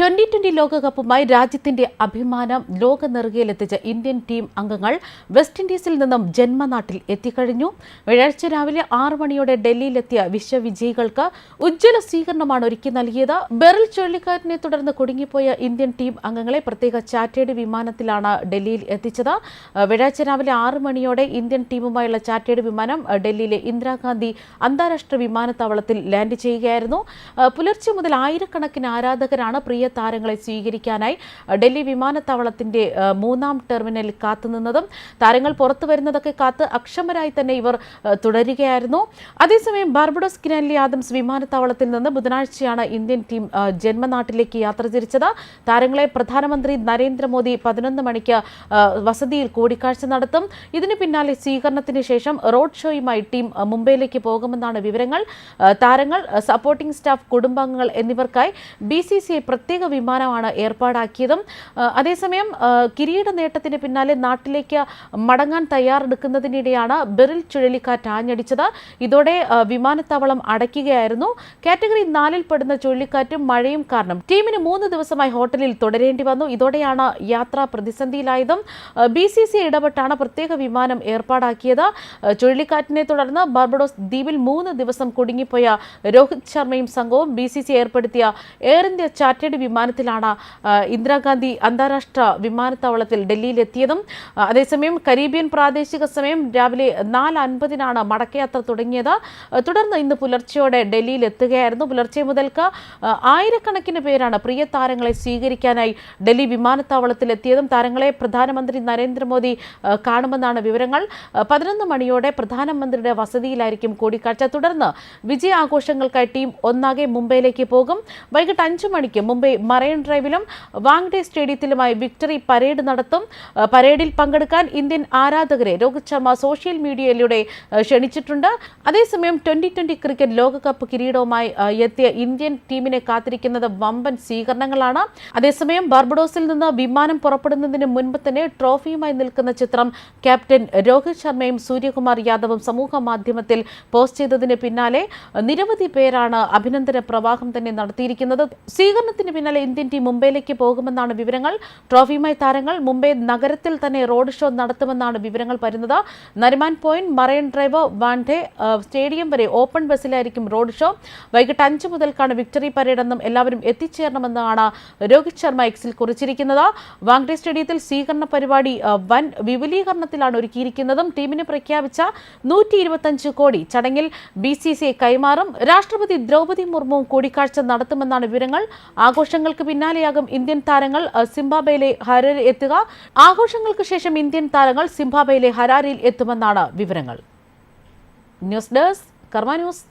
Twenty twenty ലോകകപ്പുമായി രാജ്യത്തിന്റെ അഭിമാനം ലോക നെറുകയിലെത്തിച്ച ഇന്ത്യൻ ടീം അംഗങ്ങൾ വെസ്റ്റ് ഇൻഡീസിൽ നിന്നും ജന്മനാട്ടിൽ എത്തിക്കഴിഞ്ഞു. വ്യാഴാഴ്ച രാവിലെ ആറ് മണിയോടെ ഡൽഹിയിലെത്തിയ വിശ്വവിജയികൾക്ക് ഉജ്ജ്വല സ്വീകരണമാണ് ഒരുക്കി നൽകിയത്. ബെറിൽ ചുഴലിക്കാറ്റിനെ തുടർന്ന് കുടുങ്ങിപ്പോയ ഇന്ത്യൻ ടീം അംഗങ്ങളെ പ്രത്യേക ചാറ്റേഡ് വിമാനത്തിലാണ് ഡൽഹിയിൽ എത്തിച്ചത്. വ്യാഴാഴ്ച രാവിലെ ആറ് മണിയോടെ ഇന്ത്യൻ ടീമുമായുള്ള ചാറ്റേഡ് വിമാനം ഡൽഹിയിലെ ഇന്ദിരാഗാന്ധി അന്താരാഷ്ട്ര വിമാനത്താവളത്തിൽ ലാൻഡ് ചെയ്യുകയായിരുന്നു. പുലർച്ചെ മുതൽ ആയിരക്കണക്കിന് ആരാധകരാണ് പ്രിയ താരങ്ങളെ സ്വീകരിക്കാനായി ഡൽഹി വിമാനത്താവളത്തിന്റെ മൂന്നാം ടെർമിനലിൽ കാത്തുനിന്നതും താരങ്ങൾ പുറത്തു വരുന്നതൊക്കെ കാത്ത് അക്ഷമരായി തന്നെ ഇവർ തുടരുകയായിരുന്നു. അതേസമയം ബാർബഡോസ് കിനാലി ആദംസ് വിമാനത്താവളത്തിൽ നിന്ന് ബുധനാഴ്ചയാണ് ഇന്ത്യൻ ടീം ജന്മനാട്ടിലേക്ക് യാത്ര തിരിച്ചത്. താരങ്ങളെ പ്രധാനമന്ത്രി നരേന്ദ്രമോദി പതിനൊന്ന് മണിക്ക് വസതിയിൽ കൂടിക്കാഴ്ച നടത്തും. ഇതിന് പിന്നാലെ സ്വീകരണത്തിന് ശേഷം റോഡ് ഷോയുമായി ടീം മുംബൈയിലേക്ക് പോകുമെന്നാണ് വിവരങ്ങൾ. താരങ്ങൾ സപ്പോർട്ടിംഗ് സ്റ്റാഫ് കുടുംബാംഗങ്ങൾ എന്നിവർക്കായി ബി സി സി ഐ വിമാനമാണ് ഏർപ്പാടാക്കിയതും അതേസമയം കിരീട നേട്ടത്തിന് പിന്നാലെ നാട്ടിലേക്ക് മടങ്ങാൻ തയ്യാറെടുക്കുന്നതിനിടെയാണ് ബെറിൽ ചുഴലിക്കാറ്റ് ആഞ്ഞടിച്ചത്. ഇതോടെ വിമാനത്താവളം അടയ്ക്കുകയായിരുന്നു. കാറ്റഗറി നാലിൽ പെടുന്ന ചുഴലിക്കാറ്റും മഴയും കാരണം ടീമിന് മൂന്ന് ദിവസമായി ഹോട്ടലിൽ തുടരേണ്ടി വന്നു. ഇതോടെയാണ് യാത്ര പ്രതിസന്ധിയിലായതും ബി സി സി ഇടപെട്ടാണ് പ്രത്യേക വിമാനം ഏർപ്പാടാക്കിയത്. ചുഴലിക്കാറ്റിനെ തുടർന്ന് ബാർബഡോസ് ദ്വീപിൽ മൂന്ന് ദിവസം കുടുങ്ങിപ്പോയ രോഹിത് ശർമ്മയും സംഘവും ബി സി സി ഏർപ്പെടുത്തിയ എയർ ഇന്ത്യ ചാർട്ടേഡ് വിമാനത്തിലാണ് ഇന്ദിരാഗാന്ധി അന്താരാഷ്ട്ര വിമാനത്താവളത്തിൽ ഡൽഹിയിലെത്തിയതും അതേസമയം കരീബിയൻ പ്രാദേശിക സമയം രാവിലെ നാല് അൻപതിനാണ് മടക്കയാത്ര തുടങ്ങിയത്. തുടർന്ന് ഇന്ന് പുലർച്ചെയോടെ ഡൽഹിയിൽ എത്തുകയായിരുന്നു പുലർച്ചെ മുതൽക്ക് ആയിരക്കണക്കിന് പേരാണ് പ്രിയ താരങ്ങളെ സ്വീകരിക്കാനായി ഡൽഹി വിമാനത്താവളത്തിൽ എത്തിയതും താരങ്ങളെ പ്രധാനമന്ത്രി നരേന്ദ്രമോദി കാണുമെന്നാണ് വിവരങ്ങൾ. പതിനൊന്ന് മണിയോടെ പ്രധാനമന്ത്രിയുടെ വസതിയിലായിരിക്കും കൂടിക്കാഴ്ച. തുടർന്ന് വിജയാഘോഷങ്ങൾക്കായി ടീം ഒന്നാകെ മുംബൈയിലേക്ക് പോകും. വൈകിട്ട് അഞ്ചു മണിക്ക് മുംബൈ മറൈൻ ഡ്രൈവിലും വാങ്ഡേ സ്റ്റേഡിയത്തിലുമായി വിക്ടറി പരേഡ് നടത്തും. പരേഡിൽ പങ്കെടുക്കാൻ ഇന്ത്യൻ ആരാധകരെ രോഹിത് ശർമ്മ സോഷ്യൽ മീഡിയയിലൂടെ ക്ഷണിച്ചിട്ടുണ്ട്. അതേസമയം ട്വന്റി ട്വന്റി ക്രിക്കറ്റ് ലോകകപ്പ് കിരീടവുമായി എത്തിയ ഇന്ത്യൻ ടീമിനെ കാത്തിരിക്കുന്നത് വമ്പൻ സ്വീകരണങ്ങളാണ്. അതേസമയം ബാർബഡോസിൽ നിന്ന് വിമാനം പുറപ്പെടുന്നതിന് മുൻപ് തന്നെ ട്രോഫിയുമായി നിൽക്കുന്ന ചിത്രം ക്യാപ്റ്റൻ രോഹിത് ശർമ്മയും സൂര്യകുമാർ യാദവും സമൂഹ മാധ്യമത്തിൽ പോസ്റ്റ് ചെയ്തതിന് പിന്നാലെ നിരവധി പേരാണ് അഭിനന്ദന പ്രവാഹം തന്നെ നടത്തിയിരിക്കുന്നത്. സ്വീകരണത്തിന് പിന്നാലെ ഇന്ത്യൻ ടീം മുംബൈയിലേക്ക് പോകുമെന്നാണ് വിവരങ്ങൾ. ട്രോഫിയുമായി താരങ്ങൾ മുംബൈ നഗരത്തിൽ തന്നെ റോഡ് ഷോ നടത്തുമെന്നാണ് വിവരങ്ങൾ വരുന്നത് Nariman point marine drive Wankhede stadium വരെ ഓപ്പൺ ബസ്സിലായിരിക്കും റോഡ് ഷോ. വൈകിട്ട് അഞ്ച് മുതൽക്കാണ് വിക്ടറി പരേഡ് എന്നും എല്ലാവരും എത്തിച്ചേരണമെന്നാണ് രോഹിത് ശർമ്മ എക്സിൽ കുറിച്ചിരിക്കുന്നത്. വാങ്ഡെ സ്റ്റേഡിയത്തിൽ സ്വീകരണ പരിപാടി വൻ വിപുലീകരണത്തിലാണ് ഒരുക്കിയിരിക്കുന്നതും. ടീമിന് പ്രഖ്യാപിച്ച നൂറ്റി കോടി ചടങ്ങിൽ ബി കൈമാറും. രാഷ്ട്രപതി ദ്രൗപദി മുർമുവും കൂടിക്കാഴ്ച നടത്തുമെന്നാണ് വിവരങ്ങൾ. ആഘോഷങ്ങൾക്ക് പിന്നാലെയാകും ഇന്ത്യൻ താരങ്ങൾ സിംബാബയിലെ ഹരാരിൽ എത്തുക. ആഘോഷങ്ങൾക്ക് ശേഷം ഇന്ത്യൻ താരങ്ങൾ സിംബാബയിലെ ഹരാരിയിൽ എത്തുമെന്നാണ് വിവരങ്ങൾ. News desk Karma news.